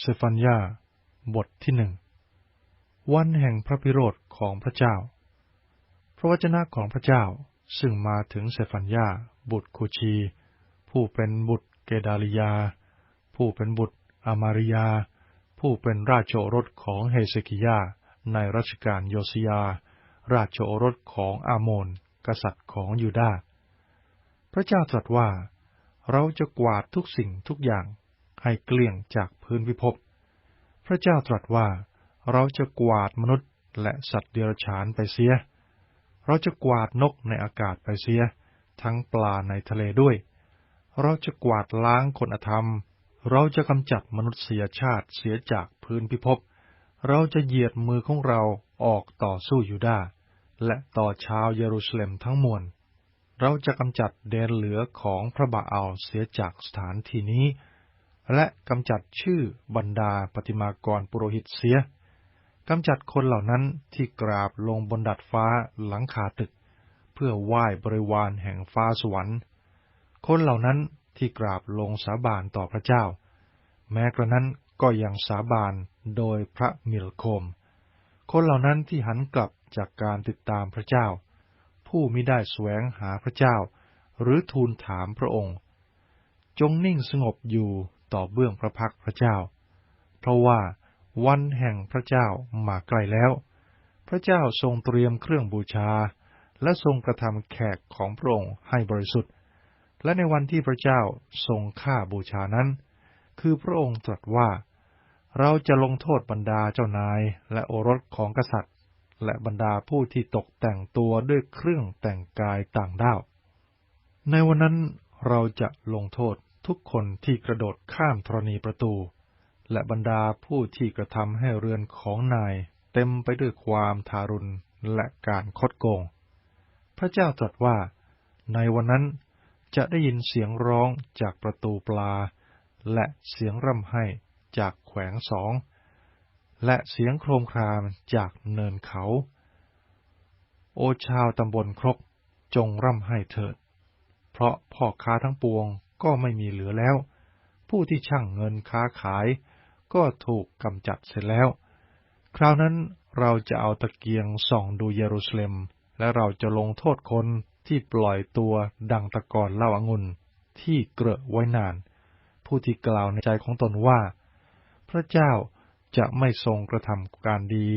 เซฟันยาบทที่หนึ่งวันแห่งพระพิโรธของพระเจ้า พระวจนะของพระเจ้าซึ่งมาถึงเซฟันยาบุตรคูชี ผู้เป็นบุตรเกดาลิยา ผู้เป็นบุตรอามาริยา ผู้เป็นราชโอรสของเฮเซคิยาในรัชกาลโยสยา ราชโอรสของอาโมนกษัตริย์ของยูดาห์พระเจ้าตรัสว่า เราจะกวาดทุกสิ่งทุกอย่าง ให้เกลี้ยงจากพื้นพิภพ พระเจ้าตรัสว่า เราจะกวาดมนุษย์และสัตว์เดรัจฉานไปเสีย เราจะกวาดนกในอากาศไปเสีย ทั้งปลาในทะเลด้วย เราจะกวาดล้างคนอธรรม เราจะกำจัดมนุษยชาติเสียจากพื้นพิภพ เราจะเหยียดมือของเราออกต่อสู้ยูดาห์และต่อชาวเยรูซาเล็มทั้งมวล เราจะกำจัดแดนเหลือของพระบาอัลเสียจากสถานที่นี้ และกำจัดชื่อบรรดาปฏิมากรปุโรหิตเสียกำจัดคนเหล่านั้นที่กราบลงบนดัดฟ้าหลังคาตึก เพื่อไหว้บริวารแห่งฟ้าสวรรค์ คนเหล่านั้นที่กราบลงสาบานต่อพระเจ้า แม้กระนั้นก็ยังสาบานโดยพระมิลโคม คนเหล่านั้นที่หันกลับจากการติดตามพระเจ้า ผู้มิได้แสวงหาพระเจ้า หรือทูลถามพระองค์ จงนิ่งสงบอยู่ ต่อเบื้องพระพักพระเจ้า เพราะว่าวันแห่งพระเจ้ามาใกล้แล้ว พระเจ้าทรงเตรียมเครื่องบูชา และทรงกระทำแขกของพระองค์ให้บริสุทธิ์ และในวันที่พระเจ้าทรงฆ่าบูชานั้น คือพระองค์ตรัสว่า เราจะลงโทษบรรดาเจ้านายและโอรสของกษัตริย์ และบรรดาผู้ที่ตกแต่งตัวด้วยเครื่องแต่งกายต่างด้าว ในวันนั้นเราจะลงโทษ ทุกคนที่กระโดดข้ามธรณีประตู และบรรดาผู้ที่กระทำให้เรือนของนายเต็มไปด้วยความทารุณและการคดโกง พระเจ้าตรัสว่า ในวันนั้นจะได้ยินเสียงร้องจากประตูปลา และเสียงร่ำไห้จากแขวงสอง และเสียงโครมครามจากเนินเขา โอชาวตำบลครกจงร่ำไห้เถิด เพราะพ่อค้าทั้งปวง ก็ไม่มีเหลือแล้ว ผู้ที่ช่างเงินค้าขาย ก็ถูกกำจัดเสร็จแล้ว คราวนั้นเราจะเอาตะเกียงส่องดูเยรูซาเล็ม และเราจะลงโทษคนที่ปล่อยตัวดังตะกอนเล้าอางุ่นที่เกลอะไว้นาน ผู้ที่กล่าวในใจของตนว่า พระเจ้าจะไม่ทรงกระทำการดี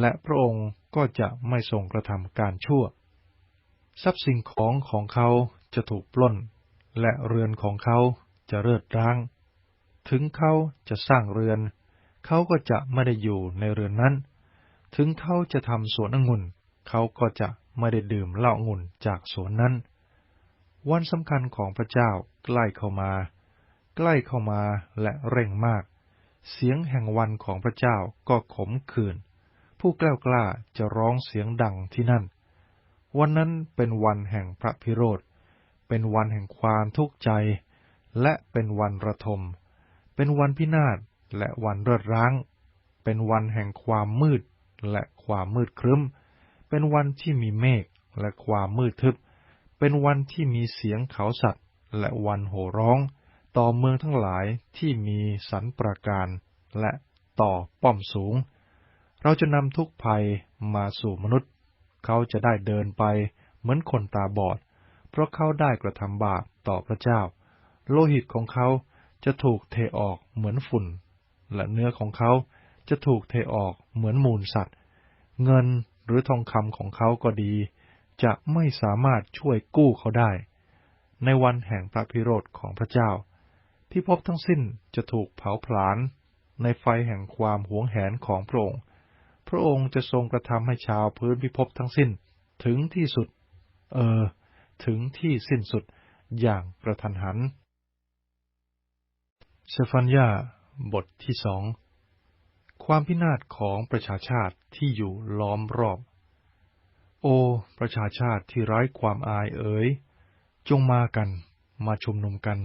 และพระองค์ก็จะไม่ทรงกระทำการชั่ว ทรัพย์สินของของเขาจะถูกปล้น และเรือนของเขาจะเริดร้าง ถึงเขาจะสร้างเรือน เขาก็จะไม่ได้อยู่ในเรือนนั้น ถึงเขาจะทำสวนองุ่น เขาก็จะไม่ได้ดื่มเหล้าองุ่นจากสวนนั้น วันสำคัญของพระเจ้าใกล้เข้ามา ใกล้เข้ามาและเร่งมาก เสียงแห่งวันของพระเจ้าก็ขมขื่น ผู้กล้ากล้าจะร้องเสียงดังที่นั่น วันนั้นเป็นวันแห่งพระพิโรธ เป็นวันแห่งความทุกข์ใจ และเป็นวันระทม เป็นวันพินาศและวันเริดร้าง เป็นวันแห่งความมืดและความมืดครึ้ม เป็นวันที่มีเมฆและความมืดทึบ เป็นวันที่มีเสียงเขาสัตว์ และวันโห่ร้อง ต่อเมืองทั้งหลายที่มีสันประการและต่อป้อมสูง เราจะนำทุกภัยมาสู่มนุษย์ เขาจะได้เดินไปเหมือนคนตาบอด เพราะเขาได้กระทำบาปต่อพระเจ้า โลหิตของเขาจะถูกเทออกเหมือนฝุ่น และเนื้อของเขาจะถูกเทออกเหมือนมูลสัตว์ เงินหรือทองคำของเขาก็ดี จะไม่สามารถช่วยกู้เขาได้ ในวันแห่งพระพิโรธของพระเจ้าพิภพทั้งสิ้นจะถูกเผาผลาญในไฟแห่งความหวงแหนของพระองค์ พระองค์จะทรงกระทำให้ชาวพื้นพิภพทั้งสิ้นถึงที่สุด เออ ถึงที่สิ้นสุดอย่างกระทันหันเซฟันยาบทที่สอง ความพินาศของประชาชาติที่อยู่ล้อมรอบ โอ ประชาชาติที่ไร้ความอายเอ๋ย จงมากัน มาชุมนุมกัน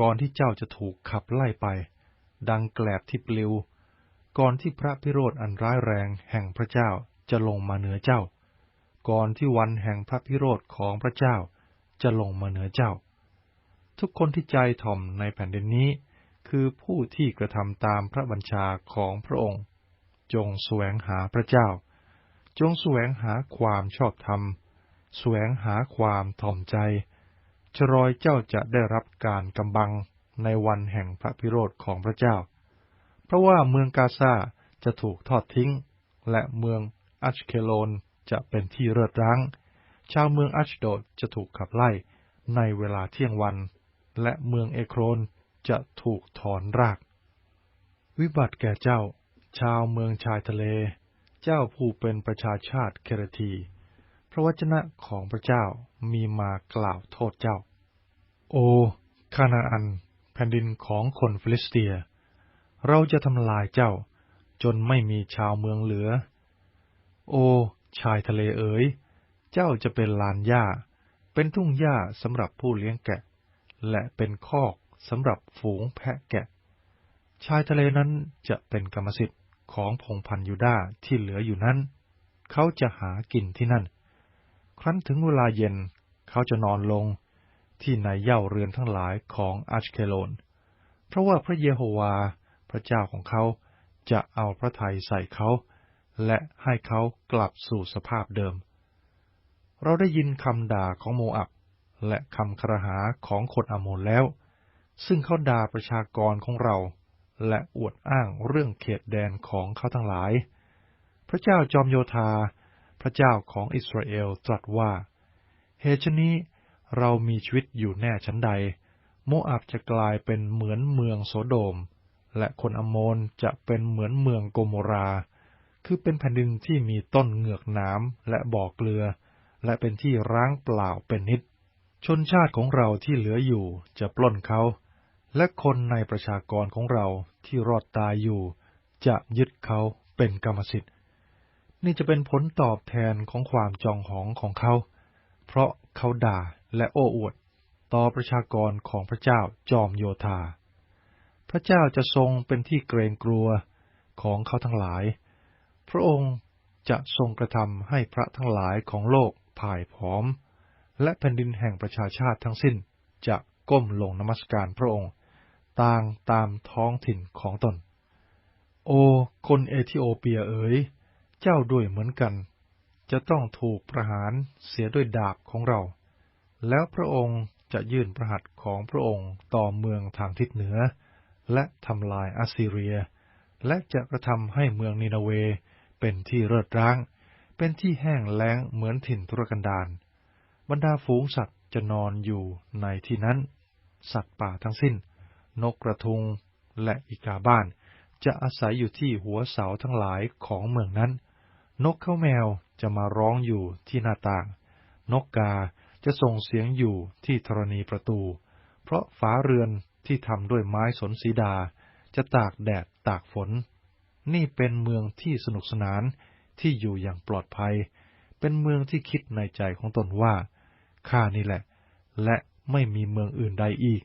ก่อนที่เจ้าจะถูกขับไล่ไป ดังแกลบที่ปลิว ก่อนที่พระพิโรธอันร้ายแรงแห่งพระเจ้าจะลงมาเหนือเจ้า ก่อนที่วันแห่งพระพิโรธของพระเจ้าจะลงมาเหนือเจ้า ทุกคนที่ใจถ่อมในแผ่นดินนี้ คือผู้ที่กระทำตามพระบัญชาของพระองค์ จงแสวงหาพระเจ้า จงแสวงหาความชอบธรรม แสวงหาความถ่อมใจชรอยเจ้าจะได้รับการกำบังในวันแห่งพระพิโรธของพระเจ้า เพราะว่าเมืองกาซาจะถูกทอดทิ้ง และเมืองอัชเคโลน จะเป็นที่เริดร้าง ชาวเมืองอัชโดดจะถูกขับไล่ในเวลาเที่ยงวัน และเมืองเอโครนจะถูกถอนราก วิบัติแก่เจ้า ชาวเมืองชายทะเล เจ้าผู้เป็นประชาชาติเครทีพระวจนะของพระเจ้ามีมากล่าวโทษเจ้า โอ คานาอัน แผ่นดินของคนฟิลิสเตีย เราจะทำลายเจ้าจนไม่มีชาวเมืองเหลือ โอ ชายทะเลเอ๋ย เจ้าจะเป็นลานหญ้า เป็นทุ่งหญ้าสำหรับผู้เลี้ยงแกะ และเป็นคอกสำหรับฝูงแพะแกะ ชายทะเลนั้นจะเป็นกรรมสิทธิ์ของพงพันยูดาที่เหลืออยู่นั้น เขาจะหากินที่นั่น ครั้นถึงเวลาเย็นเขาจะนอนลงที่ในเย่าเรือนทั้งหลายของอัชเคโลน เพราะว่าพระเยโฮวา พระเจ้าของเขาจะเอาพระทัยใส่เขา และให้เขากลับสู่สภาพเดิม เราได้ยินคำด่าของโมอับ และคำครหาของคนอโมนแล้ว ซึ่งเขาด่าประชากรของเรา และอวดอ้างเรื่องเขตแดนของเขาทั้งหลาย พระเจ้าจอมโยธา พระเจ้าของอิสราเอลตรัสว่า เหตุนี้เรามีชีวิตอยู่แน่ชั้นใด โมอาบจะกลายเป็นเหมือนเมืองโสโดม และคนอโมนจะเป็นเหมือนเมืองโกโมรา คือเป็นแผ่นดินที่มีต้นเหงือกน้ำและบ่อเกลือ และเป็นที่ร้างเปล่าเป็นนิด ชนชาติของเราที่เหลืออยู่จะปล้นเขา และคนในประชากรของเราที่รอดตายอยู่ จะยึดเขาเป็นกรรมสิทธิ์ นี่จะเป็นผลตอบแทนของความจองหองของเขา เพราะเขาด่าและโอ้อวด ต่อประชากรของพระเจ้าจอมโยธา พระเจ้าจะทรงเป็นที่เกรงกลัวของเขาทั้งหลาย พระองค์จะทรงกระทำให้พระทั้งหลายของโลกพ่ายผอม และแผ่นดินแห่งประชาชาติทั้งสิ้นจะก้มลงนมัสการพระองค์ ต่างตามท้องถิ่นของตน โอ คนเอธิโอเปียเอ๋ย เจ้าด้วยเหมือนกัน จะต้องถูกประหารเสียด้วยดาบของเรา แล้วพระองค์จะยื่นพระหัตของพระองค์ต่อเมืองทางทิศเหนือ และทำลายอัสซีเรีย และจะกระทำให้เมืองนินาเว เป็นที่เริดร้าง เป็นที่แห้งแล้งเหมือนถิ่นทุรกันดารบรรดาฝูงสัตว์จะนอนอยู่ในที่นั้น สัตว์ป่าทั้งสิ้น นกกระทุงและอีกาบ้าน จะอาศัยอยู่ที่หัวเสาทั้งหลายของเมืองนั้น นกเข้าแมวจะมาร้องอยู่ที่หน้าต่าง นกกาจะส่งเสียงอยู่ที่ธรณีประตู เพราะฝาเรือนที่ทำด้วยไม้สนสีดา จะตากแดดตากฝน นี่เป็นเมืองที่สนุกสนานที่อยู่อย่างปลอดภัย เป็นเมืองที่คิดในใจของตนว่า ข้านี่แหละ และไม่มีเมืองอื่นใดอีก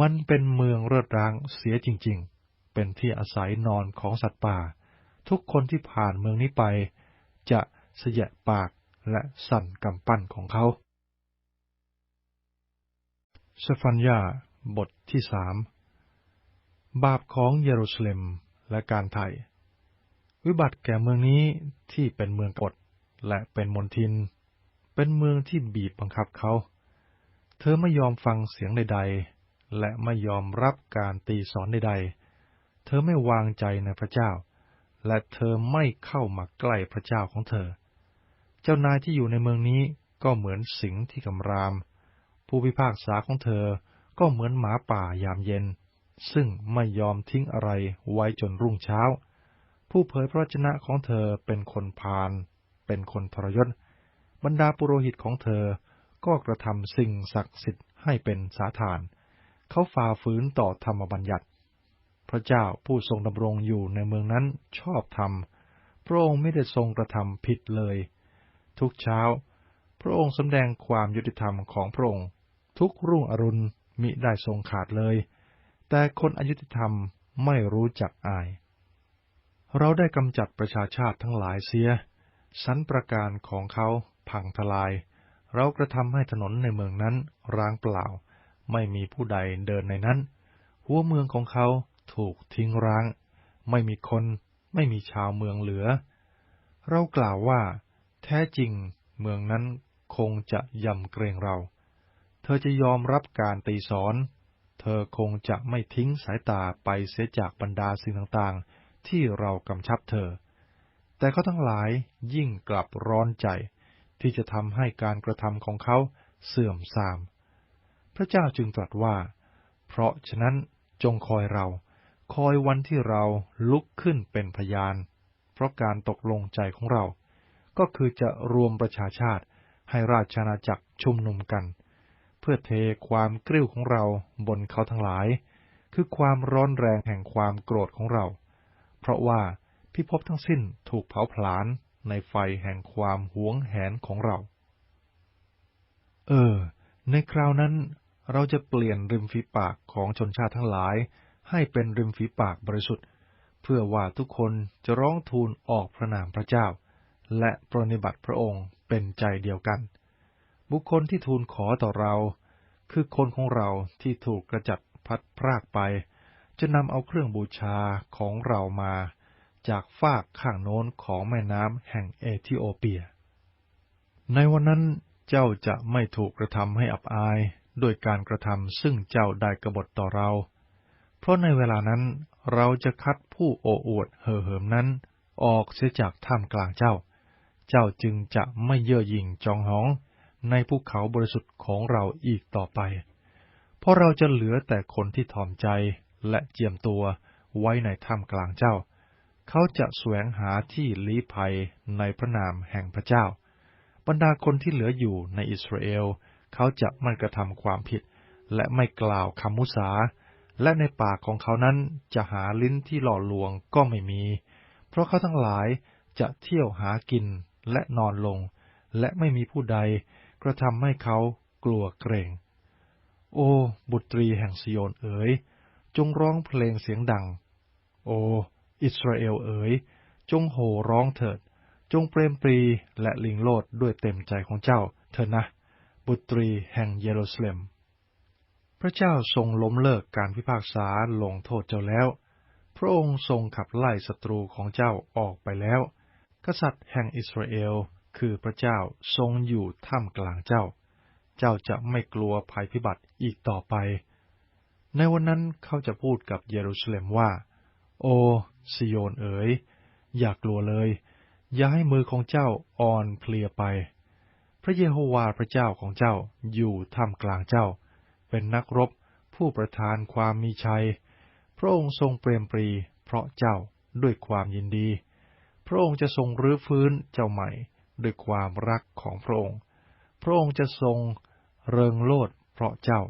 มันเป็นเมืองเริดร้างเสียจริงๆ เป็นที่อาศัยนอนของสัตว์ป่า ทุกคนที่ผ่านเมืองนี้ไป จะเสยะปากและสั่นกำปั้นของเขาสฟัญญาบทที่สามบาปของเยรูซาเล็ม และการไถ่วิบัติแก่เมืองนี้ที่เป็นเมืองกดและเป็นมนทิน เป็นเมืองที่บีบบังคับเขา เธอไม่ยอมฟังเสียงใดๆ และไม่ยอมรับการตีสอนใดๆ เธอไม่วางใจในพระเจ้า และเธอไม่เข้ามาใกล้พระเจ้าของเธอ เจ้านายที่อยู่ในเมืองนี้ก็เหมือนสิงที่กำราม ผู้พิพากษาของเธอก็เหมือนหมาป่ายามเย็น ซึ่งไม่ยอมทิ้งอะไรไว้จนรุ่งเช้า ผู้เผยพระชนะของเธอเป็นคนพาลเป็นคนทรยศ บรรดาปุโรหิตของเธอก็กระทำสิ่งศักดิ์สิทธิ์ให้เป็นสาธาน เขาฝ่าฝืนต่อธรรมบัญญัติ พระเจ้าผู้ทรงดำรงอยู่ในเมืองนั้นชอบธรรม พระองค์ไม่ได้ทรงกระทำผิดเลย ทุกเช้า พระองค์สำแดงความยุติธรรมของพระองค์ ทุกรุ่งอรุณมิได้ทรงขาดเลย แต่คนอายุติธรรมไม่รู้จักอาย เราได้กำจัดประชาชาติทั้งหลายเสีย สันประการของเขาพังทลาย เรากระทำให้ถนนในเมืองนั้นร้างเปล่า ไม่มีผู้ใดเดินในนั้น หัวเมืองของเขาถูกทิ้งร้าง ไม่มีคนไม่มีชาวเมืองเหลือ เรากล่าวว่า แท้จริงเมืองนั้นคงจะยำเกรงเรา เธอจะยอมรับการตีสอน เธอคงจะไม่ทิ้งสายตาไปเสียจากบรรดาสิ่งต่างๆ ที่เรากำชับเธอ แต่เขาทั้งหลายยิ่งกลับร้อนใจ ที่จะทำให้การกระทำของเขาเสื่อมทราม พระเจ้าจึงตรัสว่า เพราะฉะนั้นจงคอยเรา คอยวันที่เราลุกขึ้นเป็นพยาน เพราะการตกลงใจของเรา ก็คือจะรวมประชาชาติให้ราชอาณาจักรชุมนุมกัน เพื่อเทความกริ้วของเราบนเขาทั้งหลาย คือความร้อนแรงแห่งความโกรธของเรา เพราะว่าพิภพทั้งสิ้นถูกเผาผลาญในไฟแห่งความหวงแหนของเรา เออ ในคราวนั้นเราจะเปลี่ยนริมฝีปากของชนชาติทั้งหลาย ให้เป็นริมฝีปากบริสุทธิ์ เพื่อว่าทุกคนจะร้องทูลออกพระนามพระเจ้า และปรนิบัติพระองค์เป็นใจเดียวกัน บุคคลที่ทูลขอต่อเรา คือคนของเราที่ถูกกระจัดพัดพรากไป จะนำเอาเครื่องบูชาของเรามา จากฟากข้างโน้นของแม่น้ำแห่งเอธิโอเปีย ในวันนั้นเจ้าจะไม่ถูกกระทำให้อับอายด้วยการกระทำซึ่งเจ้าได้กบฏต่อเรา เพราะในเวลานั้นเราจะคัดผู้โอ้อวดเห่อเหิมนั้น ออกเสียจากท่ามกลางเจ้า เจ้าจึงจะไม่เย่อหยิ่งจองหอง ในภูเขาบริสุทธิ์ของเราอีกต่อไป เพราะเราจะเหลือแต่คนที่ถ่อมใจและเจียมตัวไว้ในท่ามกลางเจ้า เขาจะแสวงหาที่ลี้ภัยในพระนามแห่งพระเจ้า บรรดาคนที่เหลืออยู่ในอิสราเอล เขาจะไม่กระทำความผิด และไม่กล่าวคำมุสา และในปากของเขานั้นจะหาลิ้นที่หล่อลวงก็ไม่มี เพราะเขาทั้งหลายจะเที่ยวหากินและนอนลง และไม่มีผู้ใด กระทำให้เขากลัวเกรง โอ้ บุตรีแห่งซิโยนเอ๋ย จงร้องเพลงเสียงดัง โอ้ อิสราเอลเอ๋ย จงโห่ร้องเถิด จงเปรมปรีและลิงโลดด้วยเต็มใจของเจ้า เถิดนะ บุตรีแห่งเยรูซาเล็ม พระเจ้าทรงล้มเลิกการพิพากษาลงโทษเจ้าแล้ว พระองค์ทรงขับไล่ศัตรูของเจ้าออกไปแล้ว กษัตริย์แห่งอิสราเอล คือพระเจ้าทรงอยู่ท่ามกลางเจ้า เจ้าจะไม่กลัวภัยพิบัติอีกต่อไป ในวันนั้นเขาจะพูดกับเยรูซาเล็มว่า โอซิโยนเอ๋ย อย่ากลัวเลย อย่าให้มือของเจ้าอ่อนเพลียไป พระเยโฮวาห์พระเจ้าของเจ้าอยู่ท่ามกลางเจ้า เป็นนักรบผู้ประทานความมีชัย พระองค์ทรงเปรมปรีเพราะเจ้าด้วยความยินดี พระองค์จะทรงรื้อฟื้นเจ้าใหม่ ด้วยความรักของพระองค์ พระองค์จะทรงเริงโลดเพราะเจ้า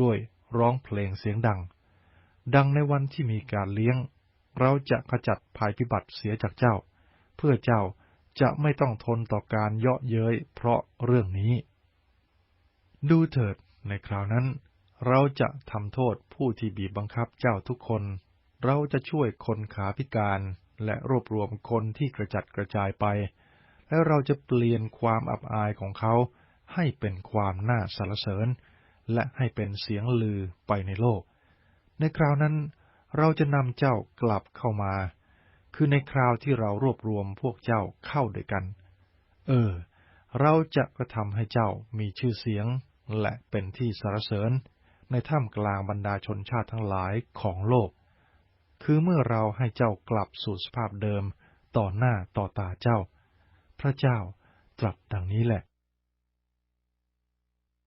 ด้วยร้องเพลงเสียงดัง ดังในวันที่มีการเลี้ยง เราจะขจัดภัยพิบัติเสียจากเจ้า เพื่อเจ้าจะไม่ต้องทนต่อการเยาะเย้ยเพราะเรื่องนี้ ดูเถิดในคราวนั้น เราจะทำโทษผู้ที่บีบบังคับเจ้าทุกคน เราจะช่วยคนขาพิการและรวบรวมคนที่กระจัดกระจายไป และเราจะเปลี่ยนความอับอายของเขาให้เป็นความน่าสรรเสริญ และให้เป็นเสียงลือไปในโลก ในคราวนั้นเราจะนำเจ้ากลับเข้ามา คือในคราวที่เรารวบรวมพวกเจ้าเข้าด้วยกัน เออ เราจะกระทำให้เจ้ามีชื่อเสียงและเป็นที่สรรเสริญ ในท่ามกลางบรรดาชนชาติทั้งหลายของโลก คือเมื่อเราให้เจ้ากลับสู่สภาพเดิมต่อหน้าต่อตาเจ้า ระเจ้าตรัสดังนี้แหละ